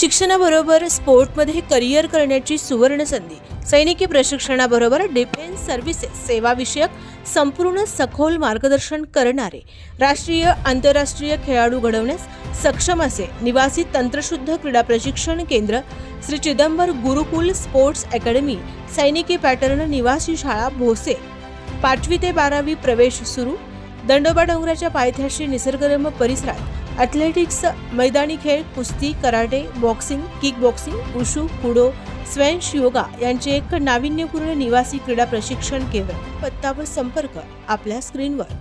शिक्षणाबरोबर स्पोर्टमध्ये करिअर करण्याची सुवर्ण संधी सैनिकी प्रशिक्षणाबरोबर डिफेन्स सर्व्हिसेस सेवाविषयक संपूर्ण सखोल मार्गदर्शन करणारे राष्ट्रीय आंतरराष्ट्रीय खेळाडू घडवण्यास सक्षम असे निवासी तंत्रशुद्ध क्रीडा प्रशिक्षण केंद्र श्री चिदंबर गुरुकुल स्पोर्ट्स अकॅडमी सैनिकी पॅटर्न निवासी शाळा भोसे. पाचवी ते बारावी प्रवेश सुरू. दंडोबा डोंगराच्या पायथ्याशी निसर्गरम्य परिसरात ॲथलेटिक्स मैदानी खेळ कुस्ती karate boxing kick boxing wushu kudo स्वयंश yoga यांचे एक नाविन्यपूर्ण निवासी क्रीडा प्रशिक्षण केंद्र. पत्ता व संपर्क आपल्या स्क्रीनवर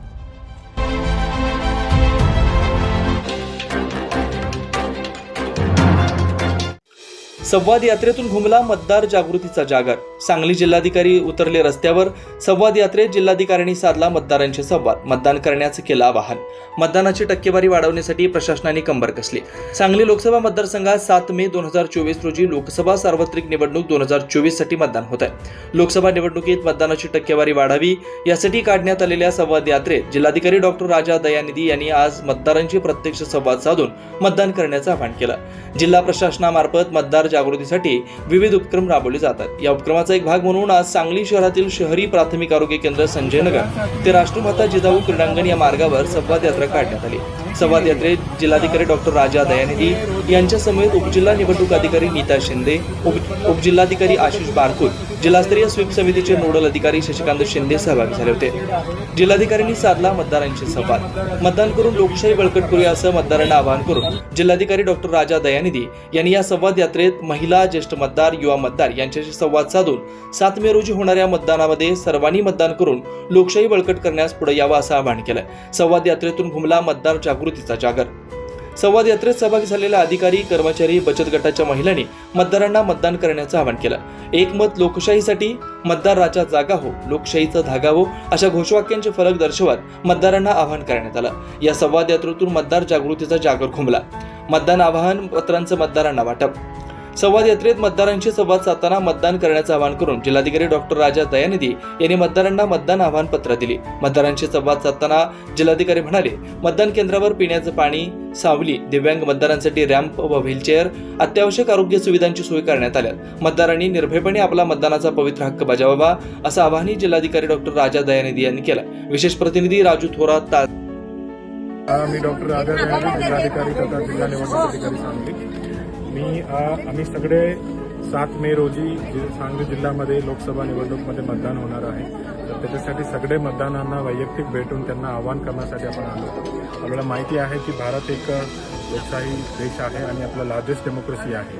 संवाद यात्रेतून घुमला मतदार जागृतीचा जागर. सांगली जिल्हाधिकारी उतरले रस्त्यावर संवाद यात्रेत जिल्हाधिकाऱ्यांनी साधला मतदारांचे संवाद. मतदान करण्याचं केलं आवाहन. मतदानाची टक्केवारी वाढवण्यासाठी प्रशासनाने कंबर कसली. सांगली लोकसभा मतदारसंघात सात मे दोन हजार चोवीस रोजी लोकसभा सार्वत्रिक निवडणूक दोन हजार चोवीससाठी मतदान होत आहे लोकसभा निवडणुकीत मतदानाची टक्केवारी वाढावी यासाठी काढण्यात आलेल्या संवाद यात्रेत जिल्हाधिकारी डॉक्टर राजा दयानिधी यांनी आज मतदारांशी प्रत्यक्ष संवाद साधून मतदान करण्याचं आवाहन केलं. जिल्हा प्रशासनामार्फत मतदार जागृतीसाठी विविध उपक्रम राबवले जातात. या उपक्रमाचा एक भाग म्हणून आज सांगली शहरातील शहरी प्राथमिक आरोग्य केंद्र संजय नगर ते राष्ट्रमाता जिजाऊ क्रीडांगण या मार्गावर संवाद यात्रा काढण्यात आली. संवाद यात्रेत जिल्हाधिकारी डॉक्टर राजा दयानिधी यांच्या समेत उपजिल्हा निवडणूक अधिकारी नीता शिंदे उप उपजिल्हाधिकारी आशिष बारकुल जिल्हास्तरीय स्वीप समितीचे नोडल अधिकारी शशिकांत शिंदे सहभागी झाले होते. जिल्हाधिकाऱ्यांनी साधला मतदारांशी संवाद. मतदान करून लोकशाही बळकट करूया असं मतदारांना आवाहन करून जिल्हाधिकारी डॉक्टर राजा दयानिधी यांनी या संवाद यात्रेत महिला ज्येष्ठ मतदार युवा मतदार यांच्याशी संवाद साधून सात मे रोजी होणाऱ्या मतदानामध्ये सर्वांनी मतदान करून लोकशाही बळकट करण्यास पुढे यावं असं आवाहन केलं संवाद यात्रेतून घुमला मतदार जागृतीचा जागर. संवाद यात्रेत सहभागी झालेल्या अधिकारी कर्मचारी बचत गटाच्या महिलांनी मतदारांना मतदान करण्याचं आवाहन केलं. एकमत लोकशाहीसाठी मतदार राजा जागा हो लोकशाहीचा धागा हो अशा घोषवाक्यांचे फरक दर्शवत मतदारांना आवाहन करण्यात आलं. या संवाद यात्रेतून मतदार जागृतीचा जागर घुमला मतदान आवाहन पत्रांचं मतदारांना वाटप. संवाद यात्रेत मतदारांशी संवाद साधताना मतदान करण्याचं आवाहन करून जिल्हाधिकारी डॉक्टर राजा दयानिधी यांनी मतदारांना मतदान आव्हान पत्र दिली. मतदारांशी संवाद साधताना जिल्हाधिकारी म्हणाले मतदान केंद्रावर पिण्याचं पाणी सावली दिव्यांग मतदारांसाठी रॅम्प व व्हीलचेअर अत्यावश्यक आरोग्य सुविधांची सोय करण्यात आल्या मतदारांनी निर्भयपणे आपला मतदानाचा पवित्र हक्क बजावावा असं आवाहनही जिल्हाधिकारी डॉक्टर राजा दयानिधी यांनी केलं. विशेष प्रतिनिधी राजू थोरात मी डॉक्टर राजा जिल्हाधिकारी तथा जिल्हा निवडणूक अधिकारी सांगली मी आम्ही सगळे सात मे रोजी सांगली जिल्ह्यामध्ये लोकसभा निवडणूकमध्ये मतदान होणार आहे. तर त्याच्यासाठी सगळे मतदानांना वैयक्तिक भेटून त्यांना आवाहन करण्यासाठी आपण आलो आपल्याला माहिती आहे की भारत एक लोकशाही देश आहे आणि आपला लार्जेस्ट डेमोक्रेसी आहे.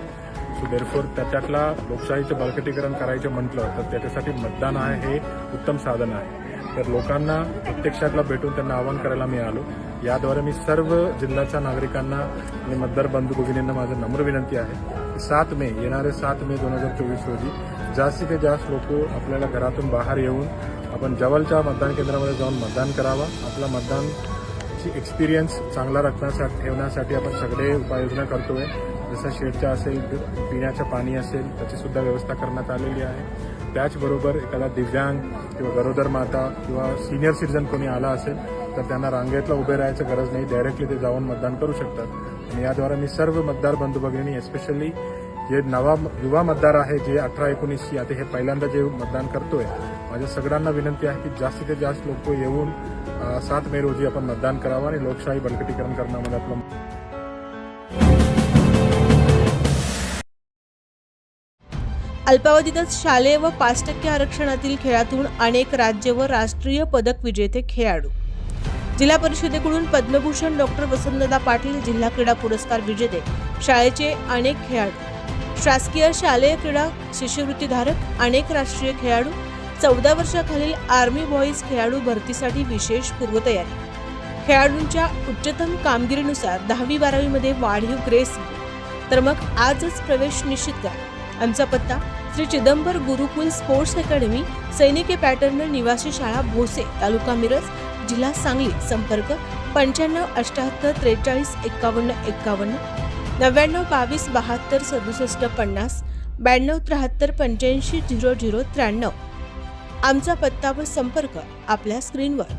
सो देरफोर त्याच्यातला लोकशाहीचं बळकटीकरण करायचं म्हटलं तर त्याच्यासाठी मतदान आहे हे उत्तम साधन आहे. तर लोकांना प्रत्यक्षातला भेटून त्यांना आवाहन करायला मी आलो. याद्वारे मी सर्व जिल्ह्याच्या नागरिकांना आणि मतदार बंधू भगिनींना माझं नम्र विनंती आहे की सात मे येणारे सात मे दोन हजार चोवीस रोजी जास्तीत जास्त लोक आपल्याला घरातून बाहेर येऊन आपण जवळच्या मतदान केंद्रामध्ये जाऊन मतदान करावा. आपला मतदानची एक्सपिरियन्स चांगला राखण्यासाठी ठेवण्यासाठी आपण सगळे उपाययोजना करतोय. जसं शेडच्या असेल पिण्याचं पाणी असेल त्याचीसुद्धा व्यवस्था करण्यात आलेली आहे. त्याचबरोबर एखादा दिव्यांग किंवा गरोदर माता किंवा सिनियर सिटीजन कोणी आला असेल तर त्यांना रांगेतला उभे राहायचं गरज नाही. डायरेक्टली ते जाऊन मतदान करू शकतात. आणि याद्वारे मी सर्व मतदार बंधू भगिनी एस्पेशली जे नवा युवा मतदार आहे जे अठरा एकोणीसशी आता हे पहिल्यांदा जे मतदान करतोय माझ्या सगळ्यांना विनंती आहे की जास्तीत जास्त लोक येऊन सात मे रोजी आपण मतदान करावं आणि लोकशाही बळकटीकरण करण्यामध्ये आपलं अल्पावधीतच शालेय व पाच टक्के आरक्षणातील खेळातून अनेक राज्य व राष्ट्रीय पदक विजेते खेळाडू. जिल्हा परिषदेकडून पद्मभूषण डॉक्टर वसंतदा पाटील जिल्हा क्रीडा पुरस्कार विजेते शाळेचे अनेक खेळाडू शासकीय शालेय क्रीडा शिष्यवृत्तीधारक अनेक राष्ट्रीय खेळाडू चौदा वर्षाखालील आर्मी बॉईज खेळाडू भरतीसाठी विशेष पूर्वतयारी. खेळाडूंच्या उच्चतम कामगिरीनुसार दहावी बारावीमध्ये वाढीव ग्रेस. तर मग आजच प्रवेश निश्चित करा. आमचा पत्ता श्री चिदंबर गुरुकुल स्पोर्ट्स अकॅडमी सैनिकी पॅटर्न निवासी शाळा भोसे तालुका मिरज जिल्हा सांगली संपर्क पंच्याण्णव अठ्याहत्तर त्रेचाळीस एक्कावन्न एक्कावन्न नव्याण्णव बावीस बहात्तर सदुसष्ट पन्नास ब्याण्णव त्र्याहत्तर पंच्याऐंशी झिरो झिरो त्र्याण्णव. आमचा पत्ता व संपर्क आपल्या स्क्रीनवर.